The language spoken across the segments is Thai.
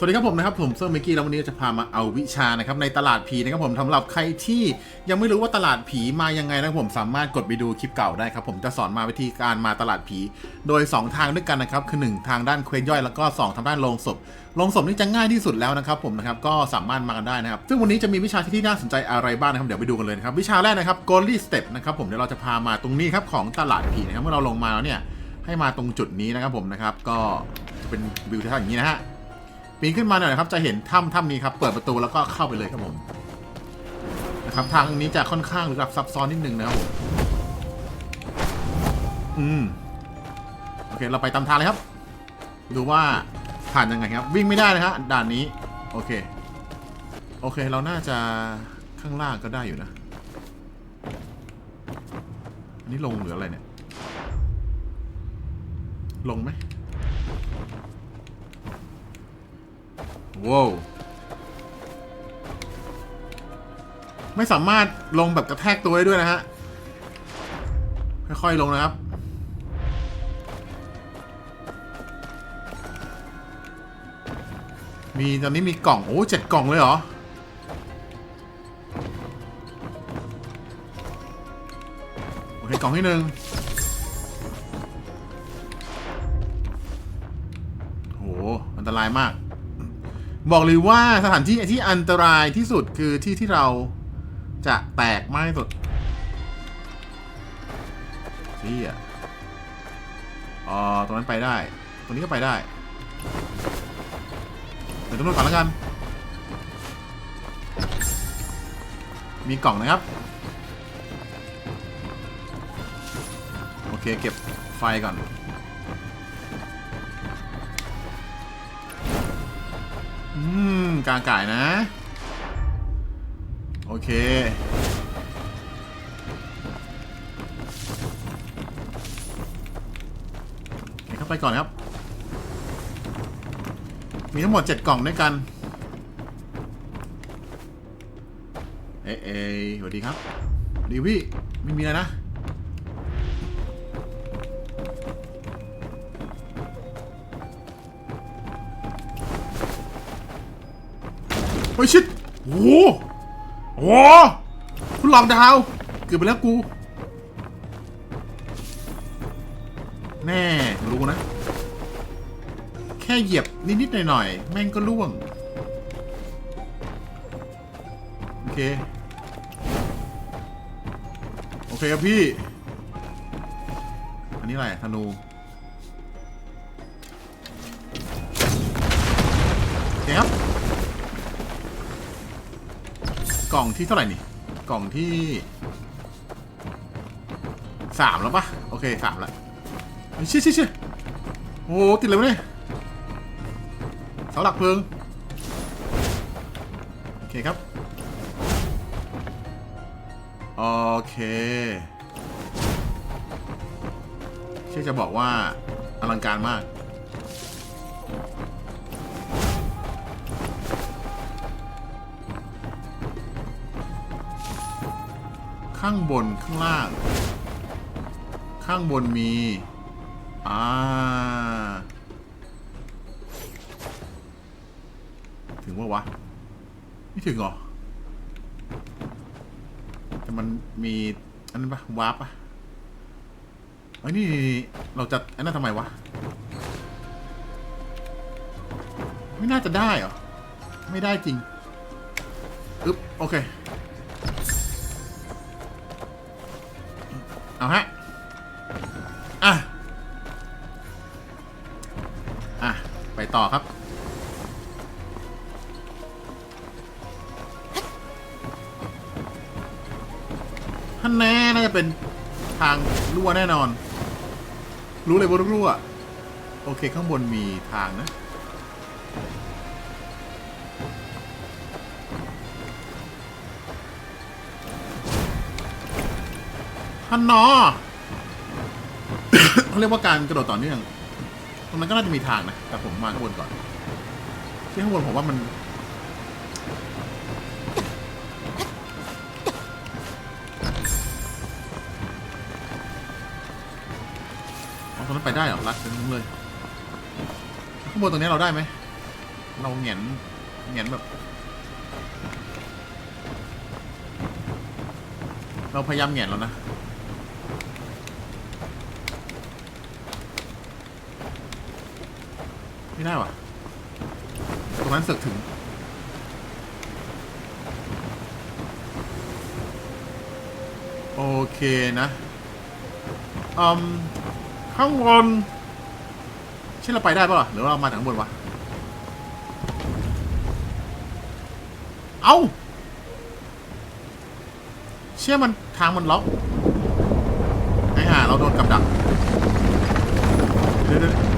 สวัสดีครับผมนะครับผมเซอร์เมกี้แล้ววันนี้จะพามาเอาวิชานะครับในตลาดผีนะครับผมสำหรับใครที่ยังไม่รู้ว่าตลาดผีมายังไงนะครับผมสามารถกดไปดูคลิปเก่าได้ครับผมจะสอนมาวิธีการมาตลาดผี โดย 2 ทางด้วยกันนะครับคือ 1 ทางด้านเควสย่อยแล้วก็ 2 ทางด้านโรงศพโรงศพนี่จะง่ายที่สุดแล้วนะครับผมนะครับก็สามารถมากันได้นะครับซึ่งวันนี้จะมีวิชาที่น่าสนใจอะไรบ้างนะครับเดี๋ยวไปดูกันเลยนะครับวิชาแรกนะครับ g o l d y Step นะครับผมเดี๋ยวเราจะพามาตรงนี้ครับของตลาดผีนะครับเมื่อเราลงมาแล้วเนี่ยให้มาตรงจุดนี้นะครับผมนะครับก็จะเป็นวิวที่อย่างนี้นะฮะ ปีนขึ้นมาหน่อยนะครับ จะเห็นถ้ำถ้ำนี้ครับ เปิดประตูแล้วก็เข้าไปเลยครับผม นะครับ ทางนี้จะค่อนข้างลึกลับซับซ้อนนิดนึงนะครับผม อืม โอเค เราไปตามทางเลยครับ ดูว่าผ่านยังไงครับ วิ่งไม่ได้นะฮะ ด่านนี้ โอเค โอเค เราน่าจะข้างล่างก็ได้อยู่นะ อันนี้ลงหรืออะไรเนี่ย ลงไหม ว้าวไม่สามารถลงแบบกระแทกตัวได้ด้วยนะฮะ ค่อยๆลงนะครับ มีตอนนี้มีกล่อง โอ้เจ็ดกล่องเลยเหรอ โอเค กล่องที่หนึ่งโหอันตรายมาก บอกเลยว่าสถานที่ที่อันตรายที่สุดคือที่ที่เราจะแตกมากที่สุดที่อะอ๋อตรงนั้นไปได้ ตรงนี้ก็ไปได้เดี๋ยวตรงนู้นก่อนแล้วกัน มีกล่องนะครับ โอเค เก็บไฟก่อน อืมกลางก่ายนะ โอเค เข้าไปก่อนครับ มีทั้งหมด 7 กล่องด้วยกัน เอ๊ะเอ๊ะสวัสดีครับดีพี่ ไม่มีอะไรนะ ฮ้ยชิดโอ้โหโอ้โหคุณหลอกดาว เกือบไปแล้วกู แน่รู้นะ แค่เหยียบนิด ๆ หน่อย ๆ แม่งก็ล่วง โอเค โอเคครับพี่ อันนี้อะไรธนู กล่องที่เท่าไหร่นี่ กล่องที่สามแล้วปะโอเคสามแล้วเชี่ยเชี่ยเชี่ยโอ้โหติดเลยวะเนี่ยเสาหลักเพลิง โอเคครับ โอเคเชื่อจะบอกว่าอลังการมาก ข้างบนข้างล่าง ข้างบนมี อ่า ถึงว่าวะ ไม่ถึงหรอ แต่มันมีอันนั้นปะวาร์ปปะไอ้นี่นี่นี่เราจะอันนั้นทำไมวะ ไม่น่าจะได้เหรอ ไม่ได้จริง อึ๊บ โอเค เอาฮะ อะ อะ ไปต่อครับ ท่านแน่น่าจะเป็นทางรั่วแน่นอน รู้เลยว่ารั่ว โอเคข้างบนมีทางนะ ท่านนอเขาเรียกว่าการกระโดดต่อเนื่อง ตรงนั้นก็น่าจะมีทางนะ แต่ผมมาข้างบนก่อนที่ข้างบนผมว่ามัน ตรงนั้นไปได้หรอรัดนึงเลย ข้างบนตรงนี้เราได้ไหม เราเหงียนเหงียนแบบ เราพยายามเหงียนแล้วนะ ไม่ได้ว่ะตรงนั้นเสือกถึง โอเคนะอืมข้างบนใช่เราไปได้ปะหรือเรามาทางบนวะ เอาเชื่อมันทางมันล็อกไอ้ห่าเราโดนกับดักเดี๋ยว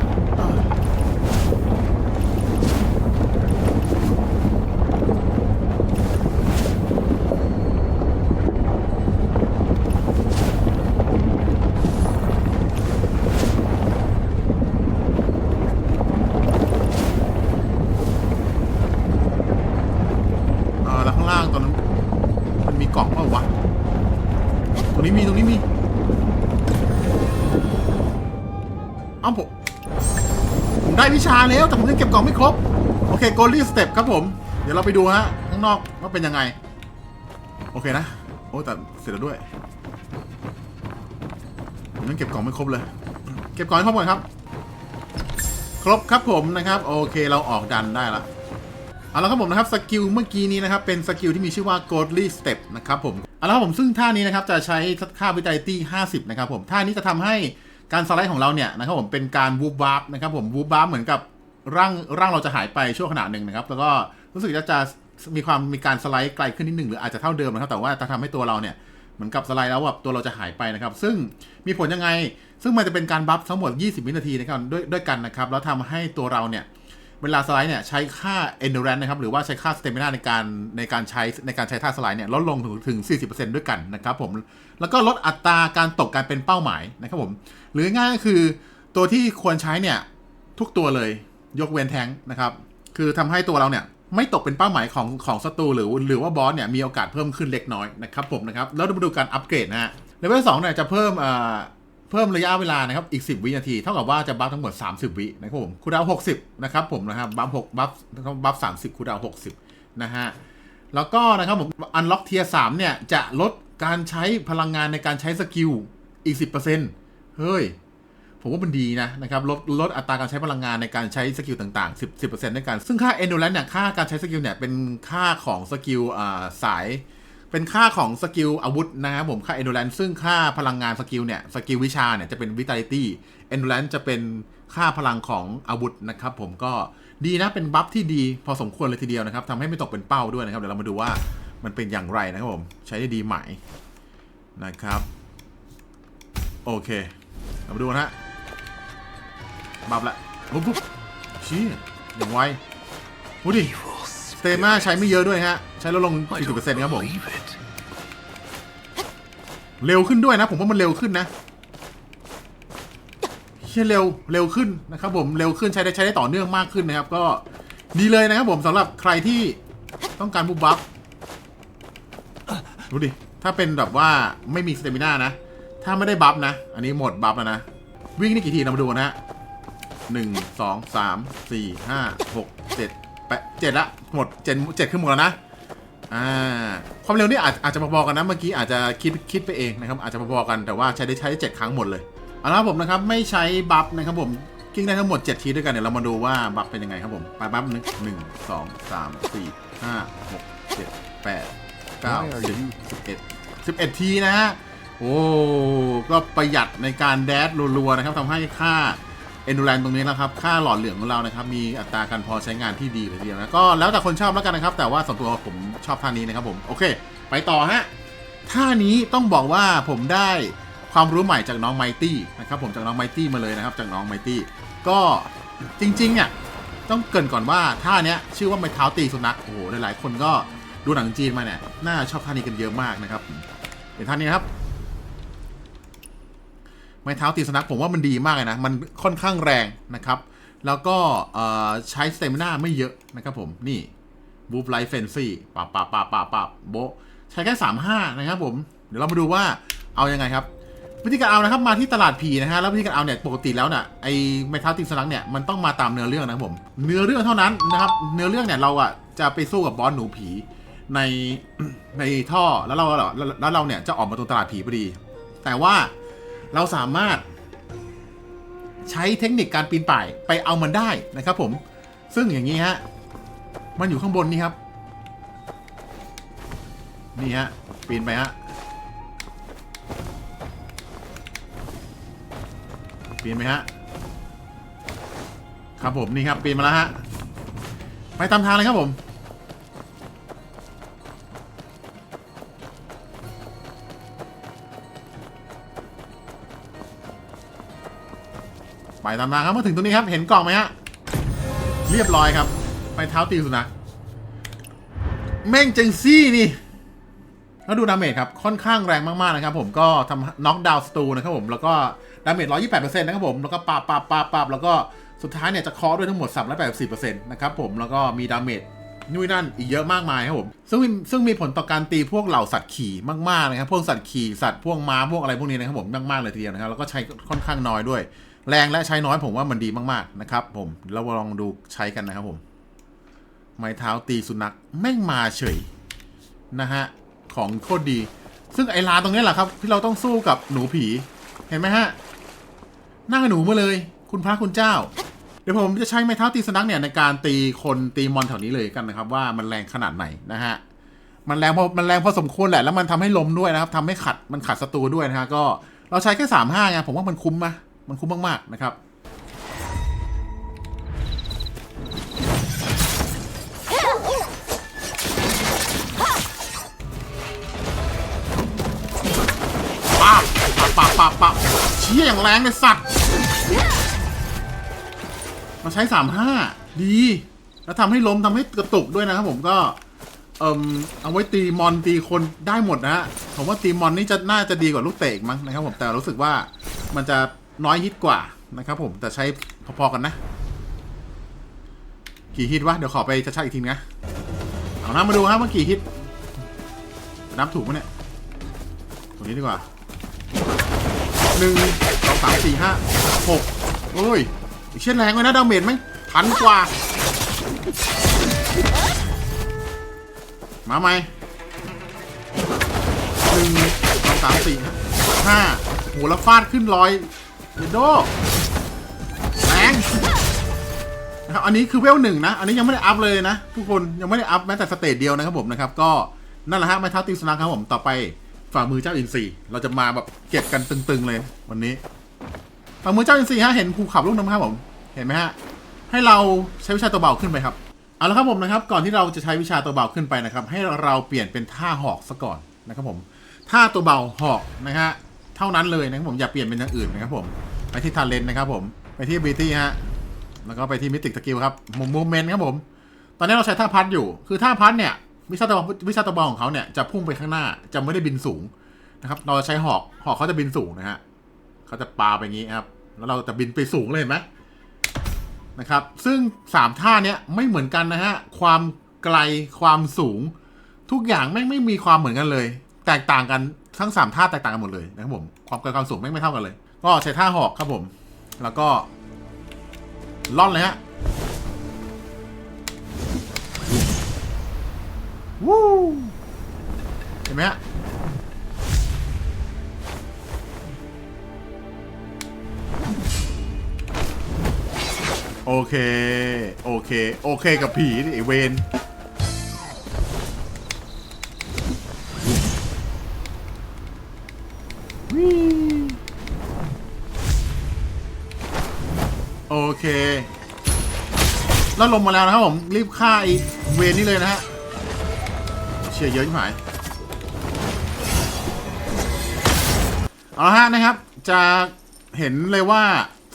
มาแล้วแต่ผมยังเก็บกล่องไม่ครบ โอเคโกลี่สเต็ปครับผม เดี๋ยวเราไปดูฮะข้างนอกว่าเป็นยังไง โอเคนะ โอ้แต่เสร็จแล้วด้วยผมยังเก็บกล่องไม่ครบเลย เก็บกล่องให้ครบก่อนครับ ครบครับผมนะครับ โอเคเราออกดันได้ละเอาละครับผมนะครับสกิลเมื่อกี้นี้นะครับเป็นสกิลที่มีชื่อว่า Godly Step นะครับผมเอาละครับผมซึ่งท่านี้นะครับจะใช้ค่า Vitality 50 นะครับผมท่านี้จะทำให้การสไลด์ของเราเนี่ยนะครับผมเป็นการวูบวาร์ปนะครับผมวูบวาร์ปเหมือนกับ ร่างร่างเราจะหายไปช่วงขณะหนึ่งนะครับ แล้วก็รู้สึกจะจะมีความมีการสไลด์ไกลขึ้นนิดหนึ่งหรืออาจจะเท่าเดิมนะครับ แต่ว่าจะทำให้ตัวเราเนี่ยเหมือนกับสไลด์แล้วแบบตัวเราจะหายไปนะครับ ซึ่งมีผลยังไง ซึ่งมันจะเป็นการบัฟทั้งหมด 20 วินาทีนะครับด้วยด้วยกันนะครับ แล้วทำให้ตัวเราเนี่ยเวลาสไลด์เนี่ยใช้ค่า endurance นะครับหรือว่าใช้ค่า stamina ในการในการใช้ในการใช้ท่าสไลด์เนี่ยลดลงถึงถึง 40%ด้วยกันนะครับผมแล้วก็ลดอัตราการตกการเป็นเป้าหมายนะครับผมหรือง่ายก็คือตัวที่ควรใช้เนี่ยทุกตัวเลย ยกเว้นแทงนะครับ คือทำให้ตัวเราเนี่ยไม่ตกเป็นเป้าหมายของของศัตรูหรือหรือว่าบอสเนี่ยมีโอกาสเพิ่มขึ้นเล็กน้อยนะครับผมนะครับ แล้วมาดูการอัปเกรดนะฮะเลเวลสองเนี่ยจะเพิ่มเอ่อเพิ่มระยะเวลานะครับอีก 10 วินาที เท่ากับว่าจะบัฟทั้งหมด 30 วินะครับผมคูดาวน์60 นะครับผมนะครับบัฟ6บัฟบัฟ30คูดาวน์60 นะฮะแล้วก็นะครับผมอันล็อกเทียร์3เนี่ยจะลดการใช้พลังงานในการใช้สกิลอีก 10%เฮ้ย ผมว่ามันดีนะนะครับลดลดอัตราการใช้พลังงานในการใช้สกิลต่างๆ 10 10%ด้วยกัน ซึ่งค่า endurance เนี่ยค่าการใช้สกิลเนี่ยเป็นค่าของสกิลอ่าสาย เป็นค่าของสกิลอาวุธนะครับผมค่า endurance ซึ่งค่าพลังงานสกิลเนี่ยสกิลวิชาเนี่ยจะเป็น vitality endurance จะเป็นค่าพลังของอาวุธนะครับผมก็ดีนะเป็นบัฟที่ดีพอสมควรเลยทีเดียวนะครับทำให้ไม่ตกเป็นเป้าด้วยนะครับ เดี๋ยวเรามาดูว่ามันเป็นอย่างไรนะครับผม ใช้ได้ดีไหมนะครับ โอเค เรามาดูนะฮะ บัฟละปุ๊บปุ๊บชี้อย่างไวดูดิสเตมาใช้ไม่เยอะด้วยฮะ ใช้ลดลง 40%ครับผม เร็วขึ้นด้วยนะ ผมว่ามันเร็วขึ้นนะเชี่ยเร็วเร็วขึ้นนะครับผมเร็วขึ้นใช้ได้ใช้ได้ต่อเนื่องมากขึ้นนะครับ ก็ดีเลยนะครับผมสำหรับใครที่ต้องการบูบัฟดูดิ ถ้าเป็นแบบว่าไม่มีสเตมิน่านะ ถ้าไม่ได้บัฟนะ อันนี้หมดบัฟแล้วนะ วิ่งนี่กี่ทีเรามาดูนะฮะ หนึ่งสองสามสี่ห้าหกเจ็ดแปดเจ็ดละหมดเจ็ดเจ็ดขึ้นหมดแล้วนะอ่าความเร็วนี่อาจอาจจะพอๆกันนะเมื่อกี้อาจจะคิดคิดไปเองนะครับอาจจะพอๆกันแต่ว่าใช้ได้ใช้ได้เจ็ดครั้งหมดเลยเอาละครับผมนะครับไม่ใช้บัฟนะครับผมกิ้งได้ทั้งหมด 7 ทีด้วยกันเดี๋ยวเรามาดูว่าบัฟเป็นยังไงครับผมไปบัฟหนึ่งหนึ่งสองสามสี่ห้าหกเจ็ดแปดเก้าสิบสิบเอ็ดสิบเอ็ดทีนะฮะโอ้ก็ประหยัดในการแดดรัวๆนะครับทำให้ค่า เอนดูแลนตรงนี้นะครับ ค่าหลอดเหลืองของเรานะครับ มีอัตราการพอใช้งานที่ดีเลยทีเดียวนะ ก็แล้วแต่คนชอบแล้วกันนะครับ แต่ว่าส่วนตัวผมชอบท่านี้นะครับผม โอเค ไปต่อฮะ ท่านี้ต้องบอกว่าผมได้ความรู้ใหม่จากน้องไมตี้นะครับผมจากน้องไมตี้มาเลยนะครับ จากน้องไมตี้ ก็จริงๆเนี่ยต้องเกรินก่อนว่าท่าเนี้ยชื่อว่าไม้เท้าตีสุนัข โอ้โห หลายๆ คนก็ดูหนังจีนมาเนี่ย น่าชอบท่านี้กันเยอะมากนะครับ เป็นท่านี้ครับ ไม้เท้าตีสนัขผมว่ามันดีมากเลยนะ มันค่อนข้างแรงนะครับ แล้วก็ใช้สเตมิน่าไม่เยอะนะครับผม นี่บูฟไลฟ์เฟนซี่ปับปับปับปับปับโบใช้แค่สามห้านะครับผม เดี๋ยวเรามาดูว่าเอายังไงครับ วิธีการเอานะครับมาที่ตลาดผีนะฮะ แล้ววิธีการเอาเนี่ยปกติแล้วน่ะไอ้ไม้เทัลติงสลักเนี่ยมันต้องมาตามเนื้อเรื่องนะครับผม เนื้อเรื่องเท่านั้นนะครับ เนื้อเรื่องเนี่ยเราอะจะไปสู้กับบอสหนูผีในในท่อแล้วเราแล้วแล้วเราเนี่ยจะออกมาตรงตลาดผีพอดี แต่ว่า เราสามารถ ใช้เทคนิคการปีนป่ายไปเอามันได้นะครับ ผม ซึ่งอย่างนี้ฮะ มันอยู่ข้างบนนี่ครับ นี่ฮะ ปีนไปฮะ ปีนไปฮะ ครับผมนี่ครับ ปีนมาแล้วฮะ ไปตามทางเลยครับผม ตามทางครับมาถึงตรงนี้ครับ เห็นกล่องไหมฮะ เรียบร้อยครับ ไปเท้าตีสุนัขแม่งจังซี่นี่แล้วดูดาเมจครับ ค่อนข้างแรงมาก ๆ นะครับผมก็ทำน็อกดาวน์สตูนะครับผมแล้วก็ดาเมจ128%นะครับผมแล้วก็ปาบปาบปาบปาบแล้วก็สุดท้ายเนี่ยจะเคาะด้วยทั้งหมด 384%นะครับผมแล้วก็มีดาเมจนู่นนั่นอีกเยอะมากมายครับผมซึ่งซึ่งมีผลต่อการตีพวกเหล่าสัตว์ขี่มากๆนะครับพวกสัตว์ขี่สัตว์พวกม้าพวกอะไรพวกนี้นะครับผมมากๆเลยทีเดียวนะครับแล้วก็ใช้ค่อนข้างน้อยด้วย แรงและใช้น้อยผมว่ามันดีมากๆนะครับผมเราลองดูใช้กันนะครับผม ไม้เท้าตีสุนัขแม่งมาเฉยนะฮะ ของโคตรดี ซึ่งไอ้ลาตรงนี้แหละครับ ที่เราต้องสู้กับหนูผี เห็นไหมฮะนั่งหนูมาเลย คุณพระคุณเจ้า เดี๋ยวผมจะใช้ไม้เท้าตีสุนัขเนี่ยในการตีคนตีมอนแถวนี้เลยกันนะครับ ว่ามันแรงขนาดไหนนะฮะมันแรงพอมันแรงพอสมควรแหละ แล้วมันทำให้ล้มด้วยนะครับทำให้ขัดมันขัดศัตรูด้วยนะฮะก็เราใช้แค่สามห้าไงผมว่ามันคุ้มมะ มันคุ้มมาก ๆ นะครับปับปับปับปับปับเชี่ยอย่างแรงเลยสัตว์ มาใช้สามห้าดี แล้วทำให้ล้มทำให้กระตุกด้วยนะครับผมก็เอ่มเอาไว้ตีมอนตีคนได้หมดนะฮะผมว่าตีมอนนี่จะน่าจะดีกว่าลูกเตะอีกมั้งนะครับผมแต่รู้สึกว่ามันจะ น้อยฮิตกว่านะครับผมแต่ใช้พอๆกันนะ กี่ฮิตวะ เดี๋ยวขอไปชัดๆอีกทีนะเอานะมาดูครับว่ากี่ฮิตนับถูกไหมเนี่ยตรงนี้ดีกว่าหนึ่งสองสามสี่ห้าหกโอ้ยอีกเช่นแรงเลยนะดาเมจไหมพันกว่า มาไหมหนึ่งสองสามสี่ห้าโหแล้วฟาดขึ้นร้อย เดโดแรงนะครับอันนี้คือเวลหนึ่งนะ อันนี้ยังไม่ได้อัพเลยนะ ทุกคนยังไม่ได้อัพแม้แต่สเตจเดียวนะครับผมนะครับ ก็นั่นแหละฮะไม้เท้าตีสนัขครับผมต่อไปฝ่ามือเจ้าอินทรีเราจะมาแบบเก็บกันตึงๆเลยวันนี้ฝ่ามือเจ้าอินทรีฮะเห็นภูเขาลูกน้ำครับผมเห็นไหมฮะให้เราใช้วิชาตัวเบาขึ้นไปครับเอาละครับผมนะครับ ก่อนที่เราจะใช้วิชาตัวเบาขึ้นไปนะครับ ให้เราเปลี่ยนเป็นท่าหอกซะก่อนนะครับผมท่าตัวเบาหอกนะฮะเท่านั้นเลยนะครับผมอย่าเปลี่ยนเป็นอย่างอื่นนะครับผม ไปที่ทาเลนนะครับผมไปที่บีตี้ฮะแล้วก็ไปที่มิติกสกิลครับมุมมูเมนต์ครับผม ตอนนี้เราใช้ท่าพัดอยู่ คือท่าพัดเนี่ยวิชาตัววิชาตัวเบาของเขาเนี่ยจะพุ่งไปข้างหน้าจะไม่ได้บินสูงนะครับ เราจะใช้หอกหอกเขาจะบินสูงนะฮะเขาจะปาไปอย่างนี้ครับ แล้วเราจะบินไปสูงเลยเห็นไหมนะครับ ซึ่งสามท่าเนี้ยไม่เหมือนกันนะฮะความไกลความสูง ทุกอย่างแม่งไม่มีความเหมือนกันเลย แตกต่างกันทั้งสามท่าแตกต่างกันหมดเลยนะครับผมความไกลความสูงแม่งไม่เท่ากันเลย ก็ใช้ท่าหอกครับผม แล้วก็ล่อนเลยฮะวู้เห็นไหมฮะโอเค โอเค โอเคกับผีไอเวน เคแล้วลงมาแล้วนะครับผมรีบฆ่าไอ้เวนนี่เลยนะฮะเชียเยอะชิบหายเอาละฮะนะครับ จะเห็นเลยว่า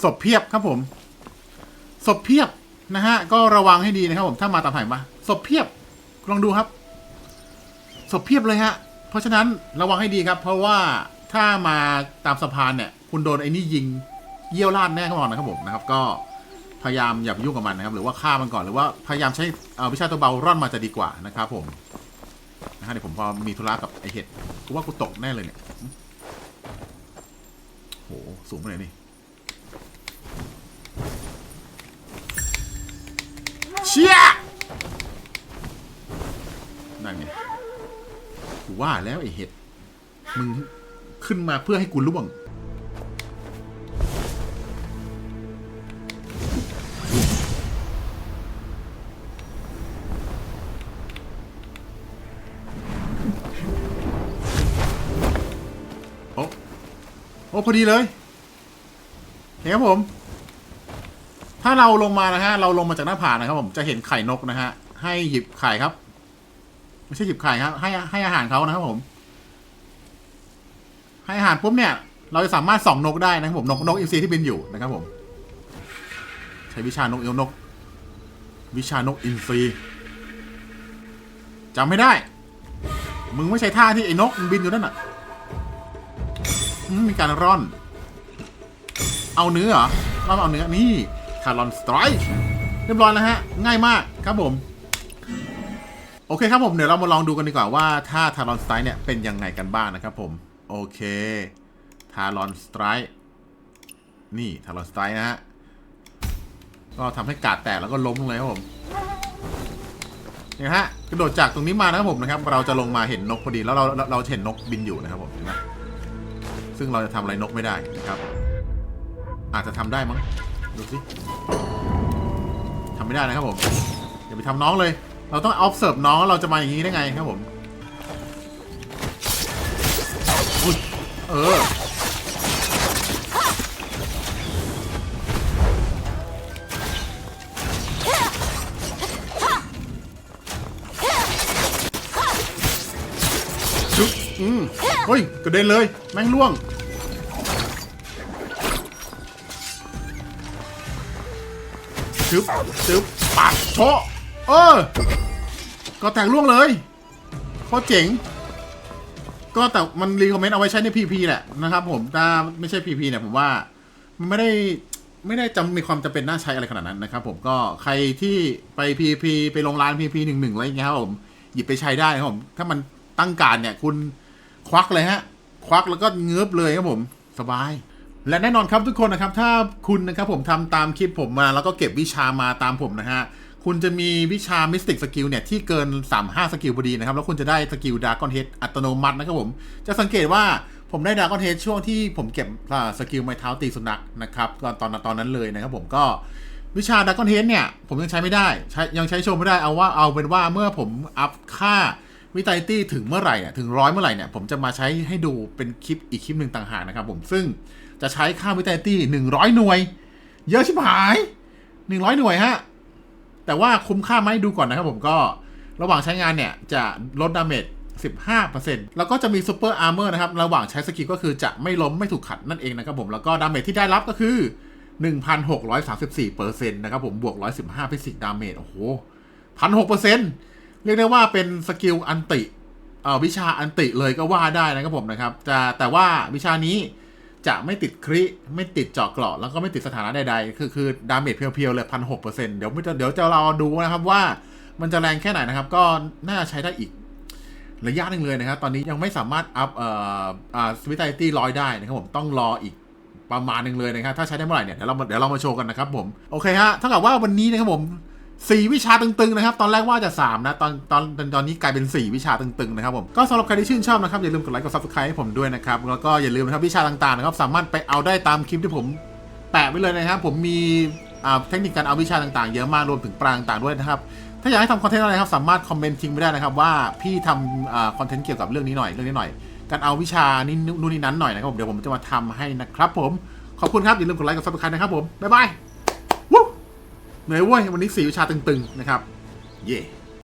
ศพเพียบครับผมศพเพียบนะฮะก็ระวังให้ดีนะครับผมถ้ามาตามแผนมาศพเพียบลองดูครับศพเพียบเลยฮะ เพราะฉะนั้นระวังให้ดีครับ เพราะว่าถ้ามาตามสะพานเนี่ย คุณโดนไอ้นี่ยิงเยี่ยวลาดแน่นอนนะครับผมนะครับ ก็ พยายามอย่าไปยุ่งกับมันนะครับ หรือว่าฆ่ามันก่อนหรือว่าพยายามใช้เอาวิชาตัวเบาร่อนมาจะดีกว่านะครับผมนะฮะเดี๋ยวผมพอมีธุระกับไอเห็ดกูว่ากูตกแน่เลยเนี่ยโหสูงไปไหนนี่เชี่ยนั่นไงกูว่าแล้วไอเห็ดมึงขึ้นมาเพื่อให้กูล่วง พอดีเลยเห็นครับผม ถ้าเราลงมานะฮะ เราลงมาจากหน้าผานะครับผมจะเห็นไข่นกนะฮะ ให้หยิบไข่ครับ ไม่ใช่หยิบไข่ครับ ให้ให้อาหารเขานะครับผม ให้อาหารปุ๊บเนี่ย เราจะสามารถส่องนกได้นะครับผมนกนกอินทรีที่บินอยู่นะครับผม ใช้วิชานกเอวนก วิชานกอินทรีจำไม่ได้ มึงไม่ใช่ท่าที่ไอ้นกมันบินอยู่นั่นน่ะ มีการร่อน เอาเนื้อเหรอเราเอาเนื้อนี่คารอนสไตร์เรียบร้อยแล้วฮะ ง่ายมากครับผม โอเคครับผม เดี๋ยวเรามาลองดูกันดีกว่าว่าถ้าทารอนสไตร์เนี่ยเป็นยังไงกันบ้างนะครับผม โอเคทารอนสไตร์นี่ทารอนสไตร์นะฮะ ก็ทำให้กาดแตกแล้วก็ล้มลงเลยครับผมนี่ฮะกระโดดจากตรงนี้มานะครับผมนะครับ เราจะลงมาเห็นนกพอดีแล้วเราเราเราเห็นนกบินอยู่นะครับผมเห็นไหม ซึ่งเราจะทำอะไรนกไม่ได้นะครับ อาจจะทำได้มั้ง ดูสิทำไม่ได้นะครับผม อย่าไปทำน้องเลย เราต้อง observe น้องเราจะมาอย่างนี้ได้ไงครับผมเออชุบอืม เฮ้ยกระเด็นเลย แม่งล่วงชึบชึบปัดโชะเออ ก็แตกล่วงเลยโคตรเจ๋ง ก็แต่มันรีคอมเมนต์เอาไว้ใช้ในพีพีแหละนะครับผมถ้าไม่ใช่พีพีเนี่ยผมว่า มันไม่ได้ไม่ได้จำมีความจำเป็นน่าใช้อะไรขนาดนั้นนะครับผมก็ใครที่ไปพีพีไปลงร้านพีพีหนึ่งหนึ่งอะไรอย่างเงี้ยครับผม หยิบไปใช้ได้ครับผม ถ้ามันตั้งการเนี่ยคุณ ควักเลยฮะ ควักแล้วก็เงือบเลยครับผมสบาย และแน่นอนครับทุกคนนะครับ ถ้าคุณนะครับผมทำตามคลิปผมมา แล้วก็เก็บวิชามาตามผมนะฮะคุณจะมีวิชามิสติกสกิลเนี่ย ที่เกิน 35 สกิลพอดีนะครับ แล้วคุณจะได้สกิลดาร์กอนเฮดอัตโนมัตินะครับผม จะสังเกตว่าผมได้ดาร์กอนเฮดช่วงที่ผมเก็บสกิลไม้เท้าตีสุนัขนะครับตอนตอนตอนนั้นเลยนะครับผมก็วิชาด r a ก o n เ e ดเนี่ย ผมยังใช้ไม่ได้ใช้ยังใช้โชว์ไม่ได้เอาว่าเอาเป็นว่าเมื่อผมอัพค่า วิตาตี้ถึงเมื่อไหร่เนี่ยถึงร้อยเมื่อไหร่เนี่ยผมจะมาใช้ให้ดูเป็นคลิปอีกคลิปหนึ่งต่างหากนะครับผมซึ่งจะใช้ค่าวิตาตี้หนึ่งร้อยหน่วย เยอะชิบหายหนึ่งร้อยหน่วยฮะแต่ว่าคุ้มค่าไหมดูก่อนนะครับผมก็ระหว่างใช้งานเนี่ยจะลดดาเมจ15%แล้วก็จะมีซูเปอร์อาร์เมอร์นะครับ ระหว่างใช้สกิลก็คือจะไม่ล้มไม่ถูกขัดนั่นเองนะครับผม แล้วก็ดาเมจที่ได้รับก็คือ 1,634%นะครับผม บวก 115 ฟิสิกดาเมจ โอ้โห 1,600% เรียกได้ว่าเป็นสกิลอันติเอ่อวิชาอันติเลยก็ว่าได้นะครับผมนะครับจะแต่ว่าวิชานี้จะไม่ติดคริไม่ติดเจาะเกราะแล้วก็ไม่ติดสถานะใดๆ คือคือดาเมจเพียวๆเลยพันหกเปอร์เซ็นต์เดี๋ยวเดี๋ยวจะรอดูนะครับว่ามันจะแรงแค่ไหนนะครับ ก็น่าใช้ได้อีกระยะหนึ่งเลยนะครับ ตอนนี้ยังไม่สามารถอัพเอ่ออ่าสวิตไตี้ร้อยได้นะครับผมต้องรออีกประมาณหนึ่งเลยนะครับ ถ้าใช้ได้เมื่อไหร่เนี่ยเดี๋ยวเรามาเดี๋ยวเรามาโชว์กันนะครับผม โอเคฮะเท่ากับว่าวันนี้นะครับผม สี่วิชาตึงๆนะครับ ตอนแรกว่าจะสามนะตอนตอนตอนตอนนี้กลายเป็นสี่วิชาตึงๆนะครับผม ก็สำหรับใครที่ชื่นชอบนะครับ อย่าลืมกดไลค์กด subscribe ให้ผมด้วยนะครับ แล้วก็อย่าลืมนะครับวิชาต่างๆนะครับ สามารถไปเอาได้ตามคลิปที่ผมแปะไว้เลยนะครับ ผมมีเทคนิคการเอาวิชาต่างๆ เยอะมากรวมถึงปรางต่างด้วยนะครับ ถ้าอยากให้ทำคอนเทนต์อะไรครับสามารถคอมเมนต์ทิ้งไปได้นะครับว่าพี่ทำคอนเทนต์เกี่ยวกับเรื่องนี้หน่อยเรื่องนี้หน่อย การเอาวิชานี่นู่นนี่นั้นหน่อยนะครับผมเดี๋ยวผมจะมาทำให้นะครับผมขอบคุณครับอย่าลืมกดไลค์กดซับสไครต์นะครับผมบ๊ายบาย เหนื่อยเว้ยวันนี้สีวิชาตึงๆนะครับ เย่